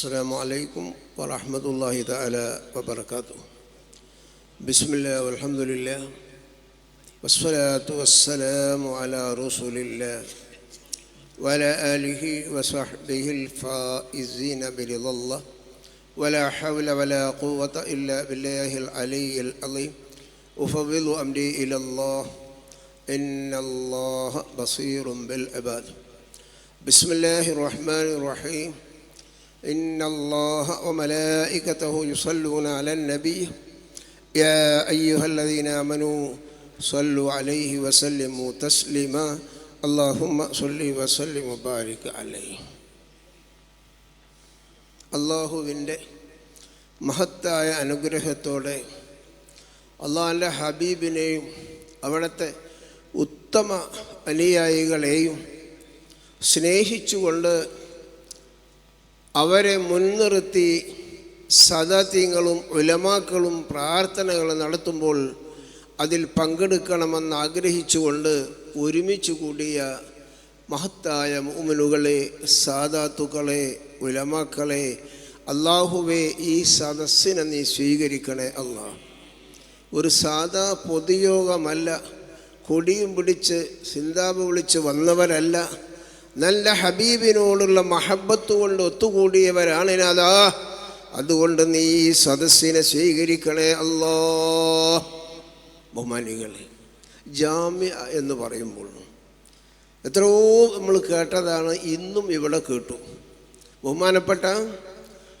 السلام عليكم ورحمة الله تعالى وبركاته. بسم الله والحمد لله والصلاة والسلام على رسول الله وعلى آله وصحبه الفائزين برضا الله. ولا حول ولا قوة إلا بالله العلي العظيم. أفوض أمري إلى الله. إن الله بصير بالعباد. بسم الله الرحمن الرحيم. إن الله وملائكته يصلون على النبي يا أيها الذين آمنوا صلوا عليه وسلموا تسليما اللهم صل وسلم وبارك عليه അള്ളാഹുവിൻ്റെ മഹത്തായ അനുഗ്രഹത്തോടെ അള്ളാഹിൻ്റെ ഹബീബിനെയും അവിടുത്തെ ഉത്തമ അനുയായികളെയും സ്നേഹിച്ചുകൊണ്ട് അവരെ മുൻനിർത്തി സദാത്യങ്ങളും ഉലമാക്കളും പ്രാർത്ഥനകൾ നടത്തുമ്പോൾ അതിൽ പങ്കെടുക്കണമെന്ന് ആഗ്രഹിച്ചുകൊണ്ട് ഒരുമിച്ച് കൂടിയ മഹത്തായ മുഅ്മിനുകളെ സാദാത്തുക്കളെ ഉലമാക്കളെ അള്ളാഹുവെ ഈ സദസ്സിനെ നീ സ്വീകരിക്കണേ അള്ളാഹ് ഒരു സാധാ പൊതുയോഗമല്ല. കൊടിയും പിടിച്ച് സിന്താബ് വിളിച്ച് വന്നവരല്ല. നല്ല ഹബീബിനോടുള്ള മഹബത്ത് കൊണ്ട് ഒത്തുകൂടിയവരാണ് അതാ അതുകൊണ്ട് നീ ഈ സദസ്സിനെ സ്വീകരിക്കണേ അല്ലോ. ബഹുമാനികളെ ജാമ്യ എന്ന് പറയുമ്പോൾ എത്രയോ നമ്മൾ കേട്ടതാണ് ഇന്നും ഇവിടെ കേട്ടു. ബഹുമാനപ്പെട്ട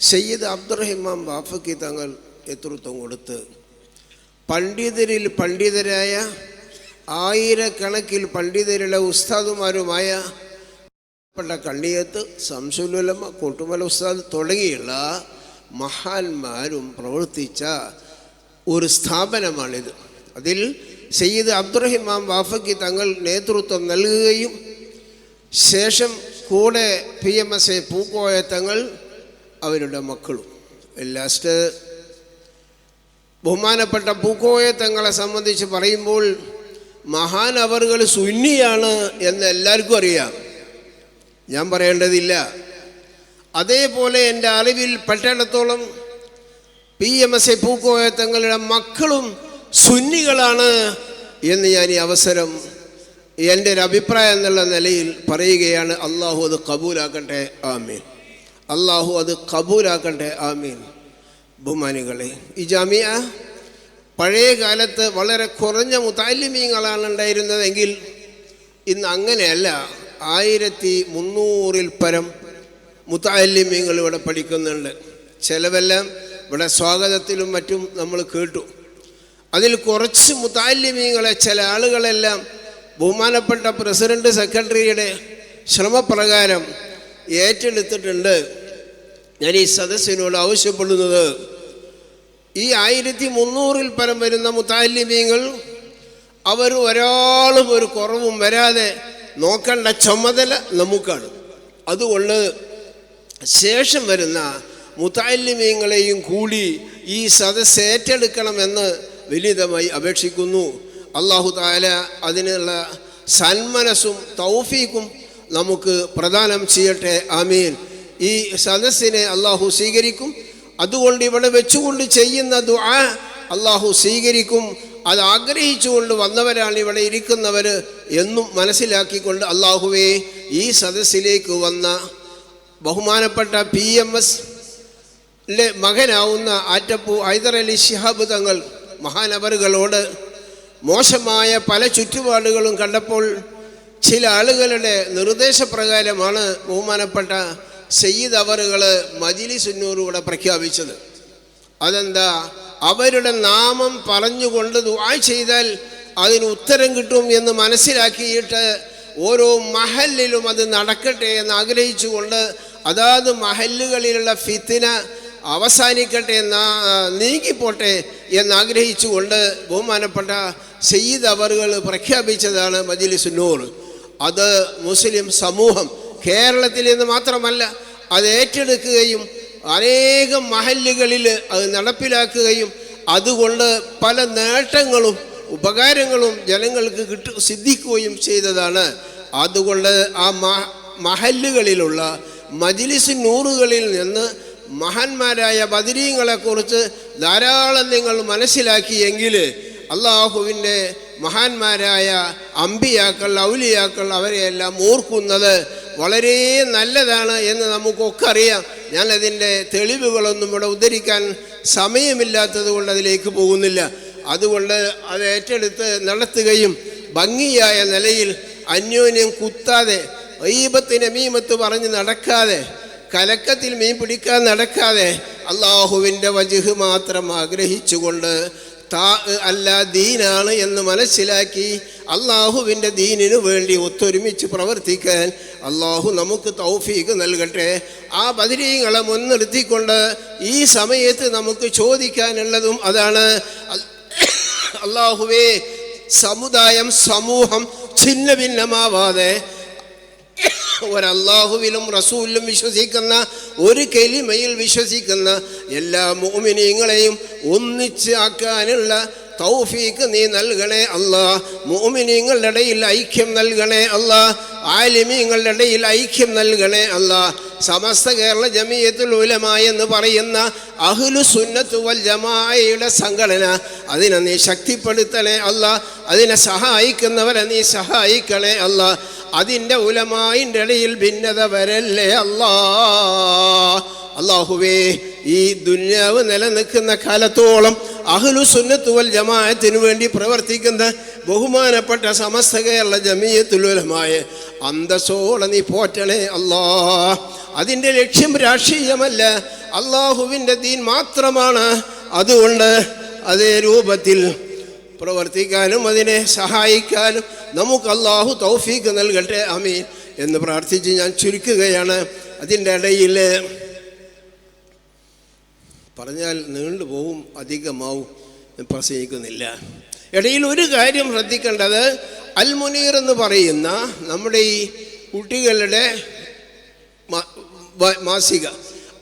സയ്യിദ് അബ്ദുറഹിമാൻ ബാഫക്കി തങ്ങൾ നേതൃത്വം കൊടുത്ത് പണ്ഡിതരിൽ പണ്ഡിതരായ ആയിരക്കണക്കിൽ പണ്ഡിതരുടെ ഉസ്താദുമാരുമായ പ്പെട്ട കണ്ണിയത്ത് സംശുലുലമ കൊട്ടുമല ഉസ്താദ് തുടങ്ങിയുള്ള മഹാന്മാരും പ്രവർത്തിച്ച ഒരു സ്ഥാപനമാണിത്. അതിൽ സയ്യിദ് അബ്ദുറഹിമാം വാഫയ്ക്ക് തങ്ങൾ നേതൃത്വം നൽകുകയും ശേഷം കൂടെ P M S A Pookoya Thangal അവരുടെ മക്കളും. ലാസ്റ്റ് ബഹുമാനപ്പെട്ട പൂക്കോയ തങ്ങളെ സംബന്ധിച്ച് പറയുമ്പോൾ മഹാൻ അവറുകൾ സുന്നിയാണ് എന്ന് എല്ലാവർക്കും അറിയാം. ഞാൻ പറയേണ്ടതില്ല. അതേപോലെ എന്റെ അറിവിൽ പെട്ടിടത്തോളം P M S A Pookoya തങ്ങളുടെ മക്കളും സുന്നികളാണ് എന്ന് ഞാൻ ഈ അവസരം എന്റെ ഒരു അഭിപ്രായം എന്നുള്ള നിലയിൽ പറയുകയാണ്. അള്ളാഹു അത് കബൂലാക്കട്ടെ ആമീൻ. അള്ളാഹു അത് കബൂലാക്കട്ടെ ആമീൻ. ബഹുമാനികളെ ഈ ജാമിയ പഴയ കാലത്ത് വളരെ കുറഞ്ഞ മുത്താലിമീങ്ങളാണ് ഉണ്ടായിരുന്നതെങ്കിൽ ഇന്ന് അങ്ങനെയല്ല. ആയിരത്തി മുന്നൂറിൽ പരം മുത്താലിമ്യങ്ങൾ ഇവിടെ പഠിക്കുന്നുണ്ട്. ചിലവെല്ലാം ഇവിടെ സ്വാഗതത്തിലും മറ്റും നമ്മൾ കേട്ടു. അതിൽ കുറച്ച് മുത്താലിമ്യങ്ങളെ ചില ആളുകളെല്ലാം ബഹുമാനപ്പെട്ട പ്രസിഡന്റ് സെക്രട്ടറിയുടെ ശ്രമപ്രകാരം ഏറ്റെടുത്തിട്ടുണ്ട്. ഞാൻ ഈ സദസ്സിനോട് ആവശ്യപ്പെടുന്നത് ഈ ആയിരത്തി മുന്നൂറിൽ പരം വരുന്ന മുത്താലിമ്യങ്ങൾ അവർ ഒരാളും ഒരു കുറവും വരാതെ നോക്കേണ്ട ചുമതല നമുക്കാണ്. അതുകൊണ്ട് ശേഷം വരുന്ന മുത്താലിമീങ്ങളെയും കൂടി ഈ സദസ് ഏറ്റെടുക്കണമെന്ന് വിലിതമായി അപേക്ഷിക്കുന്നു. അള്ളാഹു താല അതിനുള്ള സന്മനസ്സും തൗഫീക്കും നമുക്ക് പ്രദാനം ചെയ്യട്ടെ. ആമീൻ. ഈ സദസ്സിനെ അള്ളാഹു സ്വീകരിക്കും. അതുകൊണ്ട് ഇവിടെ വെച്ചുകൊണ്ട് ചെയ്യുന്ന ദുആ അള്ളാഹു സ്വീകരിക്കും. അത് ആഗ്രഹിച്ചുകൊണ്ട് വന്നവരാണ് ഇവിടെ ഇരിക്കുന്നവർ എന്നും മനസ്സിലാക്കിക്കൊണ്ട് അള്ളാഹുവെ ഈ സദസ്സിലേക്ക് വന്ന ബഹുമാനപ്പെട്ട പി എം എസ് മകനാവുന്ന ആറ്റപ്പു ഹൈദർ അലി ശിഹാബ് തങ്ങൾ മഹാനവറുകളോട് മോശമായ പല ചുറ്റുപാടുകളും കണ്ടപ്പോൾ ചില ആളുകളുടെ നിർദ്ദേശപ്രകാരമാണ് ബഹുമാനപ്പെട്ട സയ്യിദ് അവറുകൾ മജിലിസുന്നൂറുകൂടെ പ്രഖ്യാപിച്ചത്. അതെന്താ? അവരുടെ നാമം പറഞ്ഞുകൊണ്ട് ദുആ ചെയ്താൽ അതിന് ഉത്തരം കിട്ടും എന്ന് മനസ്സിലാക്കിയിട്ട് ഓരോ മഹല്ലിലും അത് നടക്കട്ടെ എന്ന് ആഗ്രഹിച്ചുകൊണ്ട് അതാത് മഹല്ലുകളിലുള്ള ഫിത്തിന അവസാനിക്കട്ടെ എന്ന നീങ്ങിപ്പോട്ടെ എന്നാഗ്രഹിച്ചുകൊണ്ട് ബഹുമാനപ്പെട്ട സയ്യിദ് അവറുകൾ പ്രഖ്യാപിച്ചതാണ് മജിലിസുന്നൂർ അത് മുസ്ലിം സമൂഹം കേരളത്തിൽ നിന്ന് മാത്രമല്ല അത് ഏറ്റെടുക്കുകയും അനേകം മഹല്ലുകളിൽ അത് നടപ്പിലാക്കുകയും അതുകൊണ്ട് പല നേട്ടങ്ങളും ഉപകാരങ്ങളും ജനങ്ങൾക്ക് കിട്ടു സിദ്ധിക്കുകയും ചെയ്തതാണ്. അതുകൊണ്ട് ആ മഹല്ലുകളിലുള്ള മജിലിസ് നൂറുകളിൽ നിന്ന് മഹാന്മാരായ ബദരീങ്ങളെക്കുറിച്ച് ധാരാളം നിങ്ങൾ മനസ്സിലാക്കിയെങ്കിൽ അള്ളാഹുവിന്റെ മഹാന്മാരായ അമ്പിയാക്കൾ ഔലിയാക്കൾ അവരെയെല്ലാം ഓർക്കുന്നത് വളരെ നല്ലതാണ് എന്ന് നമുക്കൊക്കെ അറിയാം. ഞാനതിന്റെ തെളിവുകളൊന്നും ഇവിടെ ഉദ്ധരിക്കാൻ സമയമില്ലാത്തത് കൊണ്ട് അതിലേക്ക് പോകുന്നില്ല. അതുകൊണ്ട് അത് ഏറ്റെടുത്ത് നടത്തുകയും ഭംഗിയായ നിലയിൽ അന്യോന്യം കുത്താതെ ഈപത്തിന് മീമത്ത് പറഞ്ഞ് നടക്കാതെ കലക്കത്തിൽ മീൻ പിടിക്കാൻ നടക്കാതെ അള്ളാഹുവിന്റെ വജുഹ് മാത്രം ആഗ്രഹിച്ചുകൊണ്ട് താ അല്ല ദീനാണ് എന്ന് മനസ്സിലാക്കി അള്ളാഹുവിന്റെ ദീനിനു വേണ്ടി ഒത്തൊരുമിച്ച് പ്രവർത്തിക്കാൻ അള്ളാഹു നമുക്ക് തൗഫീഖ് നൽകട്ടെ. ആ ബദരീങ്ങളെ മുൻനിർത്തിക്കൊണ്ട് ഈ സമയത്ത് നമുക്ക് ചോദിക്കാനുള്ളതും അതാണ്. അള്ളാഹുവേ സമുദായം സമൂഹം ഛിന്ന ഭിന്നമാവാതെ ഒരല്ലാഹുവിലും റസൂലിലും വിശ്വസിക്കുന്ന ഒരു കെലിമയിൽ വിശ്വസിക്കുന്ന എല്ലാ മോമിനിയങ്ങളെയും ഒന്നിച്ച് ആക്കാനുള്ള തൗഫീക്ക് നീ നൽകണേ അല്ല. മോമിനിങ്ങളുടെ ഇടയിൽ ഐക്യം നൽകണേ അല്ല. ആലിമീങ്ങളുടെ ഇടയിൽ ഐക്യം നൽകണേ അല്ല. സമസ്ത കേരള ജമീയത്തിൽ ഉലമ എന്ന് പറയുന്ന അഹ്ലു സുന്നത്തു വൽ ജമാഅയുടെ സംഘടന അതിനെ നീ ശക്തിപ്പെടുത്തണേ അല്ല. അതിനെ സഹായിക്കുന്നവരെ നീ സഹായിക്കണേ അല്ല. അതിന്റെ ഉലമായിന്റെ ഇടയിൽ ഭിന്നത വരല്ലേ അല്ലാ. അള്ളാഹുവേ ഈ ദുന്യാവ് നിലനിൽക്കുന്ന കാലത്തോളം അഹ്ലു സുന്നത്തുൽ ജമാഅത്തിന് വേണ്ടി പ്രവർത്തിക്കുന്ന ബഹുമാനപ്പെട്ട സമസ്ത കേരള ജമീയത്തുലുലമായ അന്തസ്സോടെ നീ പോറ്റണേ അല്ലാ. അതിന്റെ ലക്ഷ്യം രാഷ്ട്രീയമല്ല. അള്ളാഹുവിന്റെ ദീൻ മാത്രമാണ്. അതുകൊണ്ട് അതേ രൂപത്തിൽ പ്രവർത്തിക്കാനും അതിനെ സഹായിക്കാനും നമുക്ക് അള്ളാഹു തൗഫീഖ് നൽകട്ടെ. അമീൻ എന്ന് പ്രാർത്ഥിച്ച് ഞാൻ ചുരുക്കുകയാണ്. അതിന്റെ ഇടയിൽ പറഞ്ഞാൽ നീണ്ടുപോകും അധികമാവും. പ്രസംഗിക്കുന്നില്ല. ഇടയിൽ ഒരു കാര്യം ശ്രദ്ധിക്കേണ്ടത് അൽമുനീർ എന്ന് പറയുന്ന നമ്മുടെ ഈ കുട്ടികളുടെ മാസിക.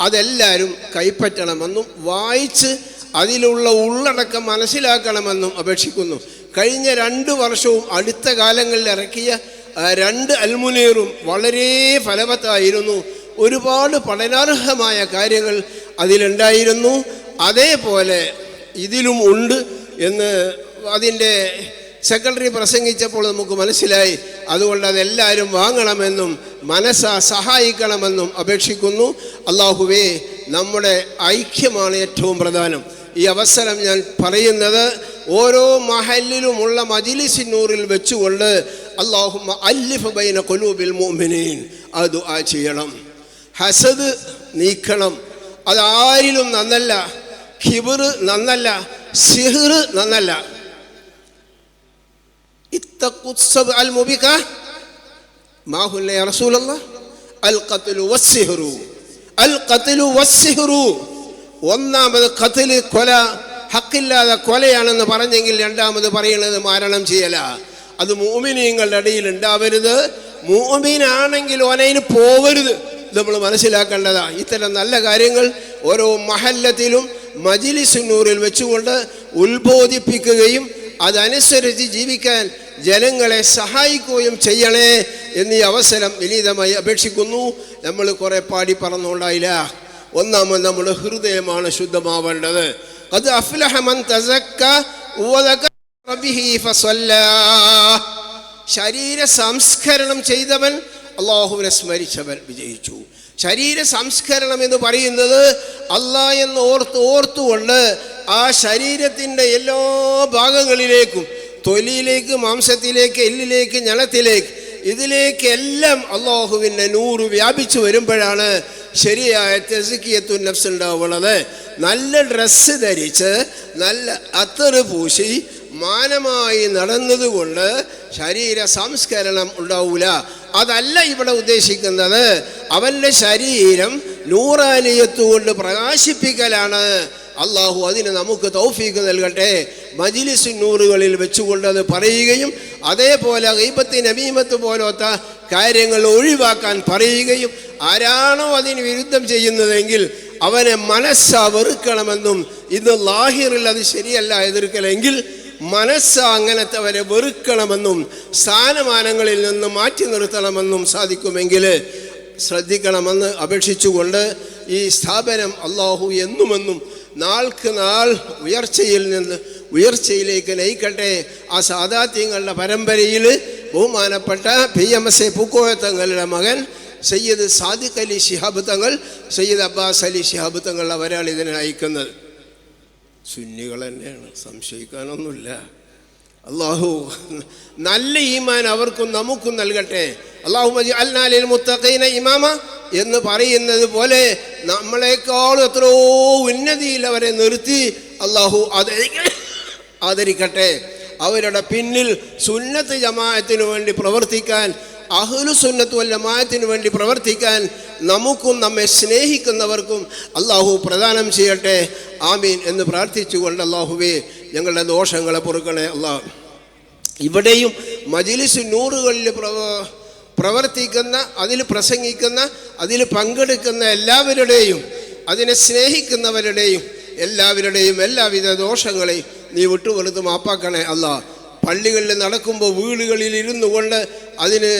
അതെല്ലാവരും കൈപ്പറ്റണമെന്നും വായിച്ച് അതിലുള്ള ഉള്ളടക്കം മനസ്സിലാക്കണമെന്നും അപേക്ഷിക്കുന്നു. കഴിഞ്ഞ രണ്ട് വർഷവും അടുത്ത കാലങ്ങളിൽ ഇറക്കിയ രണ്ട് അൽമുനീറും വളരെ ഫലവത്തായിരുന്നു. ഒരുപാട് പഠനാർഹമായ കാര്യങ്ങൾ അതിലുണ്ടായിരുന്നു. അതേപോലെ ഇതിലും ഉണ്ട് എന്ന് അതിന്റെ സെക്രട്ടറി പ്രസംഗിച്ചപ്പോൾ നമുക്ക് മനസ്സിലായി. അതുകൊണ്ട് അതെല്ലാവരും വാങ്ങണമെന്നും മനസ്സാ സഹായിക്കണമെന്നും അപേക്ഷിക്കുന്നു. അള്ളാഹുവേ നമ്മുടെ ഐക്യമാണ് ഏറ്റവും പ്രധാനം. ഈ അവസരം ഞാൻ പറയുന്നത് ഓരോ മഹലിലുമുള്ള മജിലിസിനൂറിൽ വെച്ചുകൊണ്ട് അള്ളാഹു അല്ലിഫ് ബൈന കൊലൂബിൽ മോമിനീൻ അത് ആ ചെയ്യണം. ഹസദ് നീക്കണം. അതാരിലും നന്നല്ല. ഹിബർ നന്നല്ല. സിഹർ നന്നല്ല. അൽ മുബിക അൽ ഖത്ലു അൽ ഖത്ലു ഒന്നാമത് കൊല ഹക്കില്ലാതെ കൊലയാണെന്ന് പറഞ്ഞെങ്കിൽ രണ്ടാമത് പറയുന്നത് മരണം ചെയ്യല. അത് മൂമിനീങ്ങളുടെ ഇടയിൽ ഉണ്ടാവരുത്. മൂമിനാണെങ്കിൽ ഒനയിന് പോവരുത്. നമ്മൾ മനസ്സിലാക്കേണ്ടതാണ് ഇത്തരം നല്ല കാര്യങ്ങൾ ഓരോ മഹല്ലത്തിലും മജിലിസുന്നൂറിൽ വെച്ചുകൊണ്ട് ഉത്ബോധിപ്പിക്കുകയും അതനുസരിച്ച് ജീവിക്കാൻ ജനങ്ങളെ സഹായിക്കുകയും ചെയ്യണേ എന്നീ അവസരം വിനീതമായി അപേക്ഷിക്കുന്നു. നമ്മൾ കുറെ പാടി പറഞ്ഞുകൊണ്ടായില്ല. ഒന്നാമത് നമ്മുടെ ഹൃദയമാണ് ശുദ്ധമാവേണ്ടത്. അത് അഫ്ലഹമൻ. ശരീര സംസ്കരണം ചെയ്തവൻ അള്ളാഹുവിനെ സ്മരിച്ചവൻ വിജയിച്ചു. ശരീര സംസ്കരണം എന്ന് പറയുന്നത് അല്ലാ എന്ന് ഓർത്ത് ഓർത്തുകൊണ്ട് ആ ശരീരത്തിന്റെ എല്ലാ ഭാഗങ്ങളിലേക്കും തൊലിയിലേക്ക് മാംസത്തിലേക്ക് എല്ലിലേക്ക് ഞണത്തിലേക്ക് ഇതിലേക്ക് എല്ലാം അള്ളാഹുവിന്റെ നൂറ് വ്യാപിച്ചു വരുമ്പോഴാണ് ശരിയായ തെസുക്കിയത്തു നഫ്സ് ഉണ്ടാവുള്ളത്. നല്ല ഡ്രസ്സ് ധരിച്ച് നല്ല അത്തറ് പൂശി മാനമായി നടന്നതുകൊണ്ട് ശരീര സംസ്കരണം ഉണ്ടാവൂല. അതല്ല ഇവിടെ ഉദ്ദേശിക്കുന്നത്. അവന്റെ ശരീരം നൂറാലിയത്തുകൊണ്ട് പ്രകാശിപ്പിക്കലാണ്. അള്ളാഹു അതിന് നമുക്ക് തൗഫീക്ക് നൽകട്ടെ. മജിലിസ് നൂറുകളിൽ വെച്ചുകൊണ്ട് അത് പറയുകയും അതേപോലെ ഗൈബത്തി നബീമത്ത് പോലത്തെ കാര്യങ്ങൾ ഒഴിവാക്കാൻ പറയുകയും ആരാണോ അതിന് വിരുദ്ധം ചെയ്യുന്നതെങ്കിൽ അവനെ മനസ്സ വെറുക്കണമെന്നും ഇന്ന് ലാഹിറിൽ അത് ശരിയല്ല എതിർക്കലെങ്കിൽ മനസ്സ അങ്ങനത്തെ അവരെ വെറുക്കണമെന്നും സ്ഥാനമാനങ്ങളിൽ നിന്ന് മാറ്റി നിർത്തണമെന്നും സാധിക്കുമെങ്കിൽ ശ്രദ്ധിക്കണമെന്ന് അപേക്ഷിച്ചുകൊണ്ട് ഈ സ്ഥാപനം അള്ളാഹു എന്നുമെന്നും നാൾക്ക് നാൾ ഉയർച്ചയിൽ നിന്ന് ഉയർച്ചയിലേക്ക് നയിക്കട്ടെ. ആ സാദാത്യങ്ങളുടെ പരമ്പരയിൽ ബഹുമാനപ്പെട്ട പി എം എസ് എ പൂക്കോയത്തങ്ങളുടെ മകൻ സയ്യിദ് സാദിഖ് അലി ശിഹാബ് തങ്ങൾ സയ്യിദ് അബ്ബാസ് അലി ശിഹാബ് തങ്ങൾ അവരാണ് ഇതിനെ നയിക്കുന്നത്. സുന്നികൾ തന്നെയാണ് സംശയിക്കാനൊന്നുമില്ല. അള്ളാഹു നല്ല ഈമാൻ അവർക്കും നമുക്കും നൽകട്ടെ. അള്ളാഹു അൽനാലിൽ മുത്തഖീന ഇമാമ എന്ന് പറയുന്നത് പോലെ നമ്മളെക്കാളും എത്രയോ ഉന്നതിയിൽ അവരെ നിർത്തി അള്ളാഹു ആദരിക്കട്ടെ. അവരുടെ പിന്നിൽ സുന്നത്ത് ജമാഅത്തിനു വേണ്ടി പ്രവർത്തിക്കാൻ അഹ്ലു സുന്നത്തു വല്ല ജമാഅത്തിന് വേണ്ടി പ്രവർത്തിക്കാൻ നമുക്കും നമ്മെ സ്നേഹിക്കുന്നവർക്കും അള്ളാഹു പ്രദാനം ചെയ്യട്ടെ. ആമീൻ എന്ന് പ്രാർത്ഥിച്ചുകൊണ്ട് അള്ളാഹുവേ ഞങ്ങളുടെ ദോഷങ്ങളെ പൊറുക്കണേ. അള്ളാഹു ഇവിടെയും മജിലിസ് നൂറുകളിൽ പ്രവർത്തിക്കുന്ന അതിൽ പ്രസംഗിക്കുന്ന അതിൽ പങ്കെടുക്കുന്ന എല്ലാവരുടെയും അതിനെ സ്നേഹിക്കുന്നവരുടെയും എല്ലാവരുടെയും എല്ലാവിധ ദോഷങ്ങളെയും നീ വിട്ടുപുറത്ത് മാപ്പാക്കണേ. അല്ല പള്ളികളിൽ നടക്കുമ്പോൾ വീടുകളിൽ ഇരുന്നു കൊണ്ട് അതിന്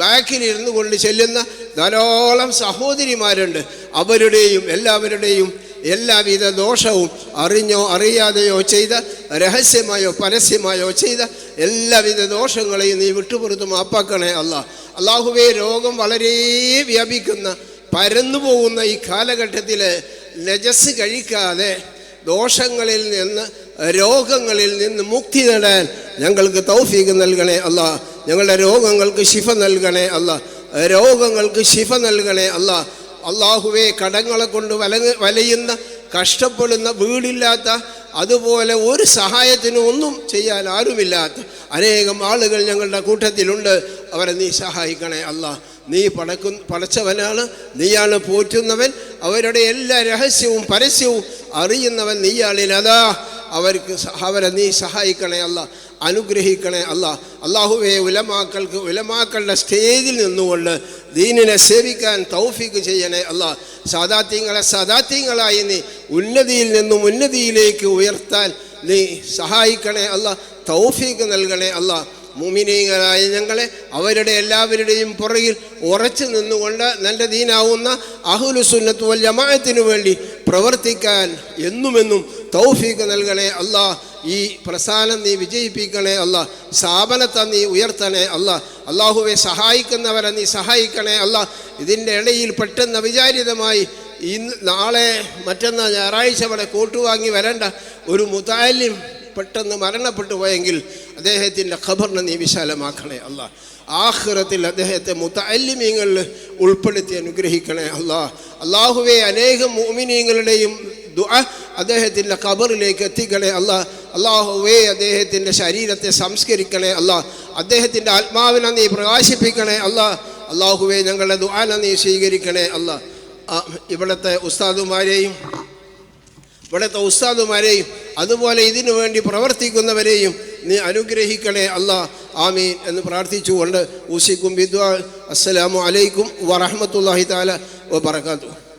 ബാക്കിൽ ഇരുന്നു കൊണ്ട് ചെല്ലുന്ന ധാരാളം സഹോദരിമാരുണ്ട്. അവരുടെയും എല്ലാവരുടെയും എല്ലാവിധ ദോഷവും അറിഞ്ഞോ അറിയാതെയോ ചെയ്ത രഹസ്യമായോ പരസ്യമായോ ചെയ്ത എല്ലാവിധ ദോഷങ്ങളെയും നീ വിട്ടുപുറത്ത് മാപ്പാക്കണേ അല്ല. അള്ളാഹുവെ രോഗം വളരെ വ്യാപിക്കുന്ന പരന്നു പോകുന്ന ഈ കാലഘട്ടത്തിൽ നജസ് കഴിക്കാതെ ദോഷങ്ങളിൽ നിന്ന് രോഗങ്ങളിൽ നിന്ന് മുക്തി നേടാൻ ഞങ്ങൾക്ക് തൗഫീഖ് നൽകണേ അല്ല. ഞങ്ങളുടെ രോഗങ്ങൾക്ക് ശിഫ നൽകണേ അല്ല. രോഗങ്ങൾക്ക് ശിഫ നൽകണേ അല്ല. അള്ളാഹുവെ കടങ്ങളെ കൊണ്ട് വലങ്ങ വലയുന്ന കഷ്ടപ്പെടുന്ന വീടില്ലാത്ത അതുപോലെ ഒരു സഹായത്തിനും ഒന്നും ചെയ്യാൻ ആരുമില്ലാത്ത അനേകം ആളുകൾ ഞങ്ങളുടെ കൂട്ടത്തിലുണ്ട്. അവരെ നീ സഹായിക്കണേ അല്ല. നീ പടക്കു പടച്ചവനാണ്. നീയാണ് പോറ്റുന്നവൻ. അവരുടെ എല്ലാ രഹസ്യവും പരസ്യവും അറിയുന്നവൻ നീയാളിൽ അതാ അവർക്ക് അവരെ നീ സഹായിക്കണേ അല്ല അനുഗ്രഹിക്കണേ അല്ല. അള്ളാഹുവെ ഉലമാക്കൾക്ക് ഉലമാക്കളുടെ സ്റ്റേജിൽ നിന്നുകൊണ്ട് ദീനിനെ സേവിക്കാൻ തൗഫീക്ക് ചെയ്യണേ അല്ല. സാദാത്യങ്ങളെ സാദാത്യങ്ങളായി നീ ഉന്നതിയിൽ നിന്നും ഉന്നതിയിലേക്ക് ഉയർത്താൻ നീ സഹായിക്കണേ അല്ല. തൗഫീക്ക് നൽകണേ അല്ല. മുമിനീങ്ങളായ ഞങ്ങളെ അവരുടെ എല്ലാവരുടെയും പുറകിൽ ഉറച്ചു നിന്നുകൊണ്ട് നല്ല ദീനാവുന്ന അഹുലുസുന്നത്ത് വൽ ജമാഅത്തിനു വേണ്ടി പ്രവർത്തിക്കാൻ എന്നുമെന്നും തൗഫീഖ് നൽകണേ അല്ല ഈ പ്രസ്ഥാനം നീ വിജയിപ്പിക്കണേ അല്ല സ്ഥാപനത്തെ നീ ഉയർത്തണേ അല്ല അള്ളാഹുവെ സഹായിക്കുന്നവരെ നീ സഹായിക്കണേ അല്ല. ഇതിന്റെ ഇടയിൽ പെട്ടെന്ന് വിചാരിതമായി ഇന്ന് നാളെ മറ്റന്നാൾ ഞായറാഴ്ച ഇവിടെ കൂട്ടുവാങ്ങി വരേണ്ട ഒരു മുതാലിം പെട്ടെന്ന് മരണപ്പെട്ടു പോയെങ്കിൽ അദ്ദേഹത്തിന്റെ ഖബറിനെ നീ വിശാലമാക്കണേ അല്ല. ആഹ്റത്തിൽ അദ്ദേഹത്തെ മുത്തല്ലിമീങ്ങളിൽ ഉൾപ്പെടുത്തി അനുഗ്രഹിക്കണേ. അള്ളാഹ് അള്ളാഹുവെ അനേകം മോമിനീങ്ങളുടെയും അദ്ദേഹത്തിന്റെ കബറിലേക്ക് എത്തിക്കണേ. അള്ളാഹ് അള്ളാഹുവേ അദ്ദേഹത്തിന്റെ ശരീരത്തെ സംസ്കരിക്കണേ. അള്ളാഹ് അദ്ദേഹത്തിന്റെ ആത്മാവിനെ നീ പ്രകാശിപ്പിക്കണേ. അള്ളാഹ് അള്ളാഹുവെ ഞങ്ങളുടെ ദുആന നീ സ്വീകരിക്കണേ. അള്ളാഹ് ഇവിടുത്തെ ഉസ്താദുമാരെയും ഇവിടുത്തെ ഉസ്താദുമാരെയും അതുപോലെ ഇതിനു വേണ്ടി പ്രവർത്തിക്കുന്നവരെയും നീ അനുഗ്രഹിക്കണേ. അല്ലാ ആമീൻ എന്ന് പ്രാർത്ഥിച്ചുകൊണ്ട് ഊസിക്കും വിദ്വാ അസ്സലാമു അലൈക്കും വറഹമത്തല്ലാഹി താല വബർക്കാത്തു